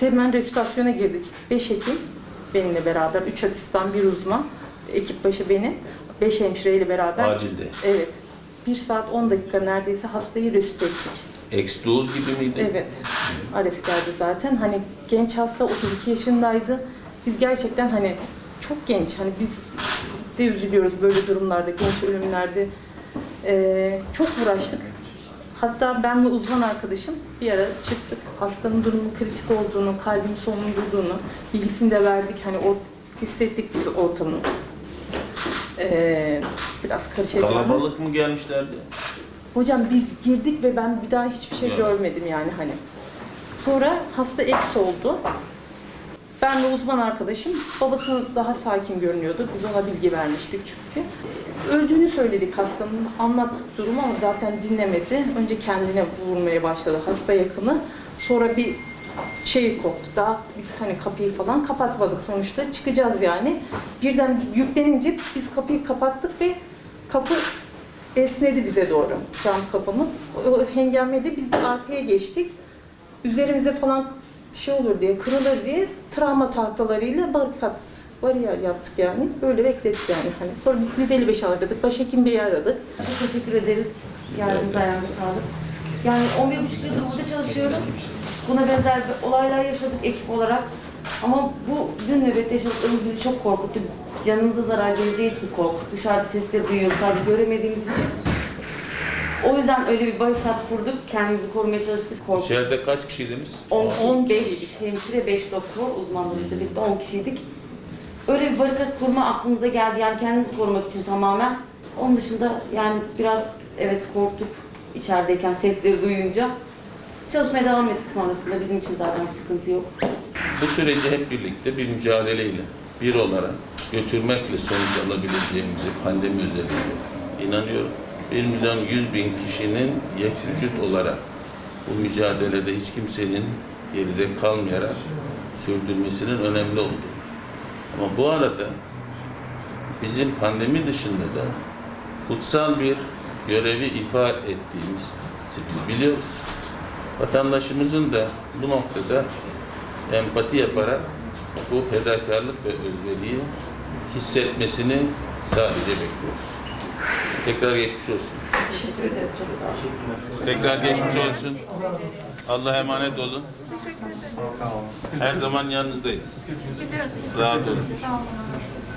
hemen resitasyona girdik. 5 hekim benimle beraber, 3 asistan, bir uzman, ekip başı benim, 5 hemşireyle beraber. Acilde. Evet. 1 saat 10 dakika neredeyse hastayı resite ettik. Exdol gibi miydi? Evet. Ares geldi zaten. Hani genç hasta 32 yaşındaydı. Biz gerçekten hani çok genç. Hani biz de üzülüyoruz böyle durumlarda, genç ölümlerde. Ee, çok uğraştık. Hatta ben ve uzman arkadaşım bir ara çıktık. Hastanın durumu kritik olduğunu, kalbin sonlandırdığını bilgisini de verdik. Hani o hissettik biz ortamı. Ee, biraz karışacağını. Kalabalık mı gelmişlerdi? Hocam biz girdik ve ben bir daha hiçbir şey görmedim yani hani. Sonra hasta eks oldu. Ben ve uzman arkadaşım, babası daha sakin görünüyordu. Biz ona bilgi vermiştik çünkü. Öldüğünü söyledik hastanın, anlattık durumu ama zaten dinlemedi. Önce kendine vurmaya başladı hasta yakını. Sonra bir şey koptu. Daha biz hani kapıyı falan kapatmadık sonuçta. Çıkacağız yani. Birden yüklenince biz kapıyı kapattık ve kapı esnedi bize doğru cam kapımız. O hengameli biz de arkaya geçtik. Üzerimize falan şey olur diye, kırılır diye travma tahtalarıyla barikat, bariyer yaptık yani. Böyle bekledik yani. Hani sonra biz 155 aradık, başhekim beyi aradık. Çok teşekkür ederiz. Geldiniz ayağınıza sağlık. Yani 11 buçuk yıldır burada çalışıyorum. Buna benzer bir olaylar yaşadık ekip olarak. Ama bu dün nöbette yaşadıklarımız bizi çok korkuttu. Canımıza zarar geleceği için korkuttu. Dışarıda sesleri duyuyoruz sadece göremediğimiz için. O yüzden öyle bir barikat kurduk. Kendimizi korumaya çalıştık. Korktuk. İçeride kaç kişiydiniz? 10, 10 15 kişiydik. hemşire, 5 doktor, uzmanlarımızla birlikte 10 kişiydik. Öyle bir barikat kurma aklımıza geldi. Yani kendimizi korumak için tamamen. Onun dışında yani biraz evet korktuk içerideyken sesleri duyunca. Çalışmaya devam ettik sonrasında. Bizim için zaten sıkıntı yok. Bu süreci hep birlikte bir mücadeleyle, bir olarak götürmekle sonuç alabileceğimizi pandemi özelliğinde inanıyorum. 1 milyon 100 bin kişinin yek vücut olarak bu mücadelede hiç kimsenin geride kalmayarak sürdürmesinin önemli olduğu. Ama bu arada bizim pandemi dışında da kutsal bir görevi ifa ettiğimiz biz biliyoruz. Vatandaşımızın da bu noktada empati yaparak bu fedakarlık ve özveriyi hissetmesini sadece bekliyoruz. Tekrar geçmiş olsun. Teşekkür ederiz. Çok sağ olun. Tekrar geçmiş olsun. Allah'a emanet olun. Her zaman yanınızdayız. Rahat olun.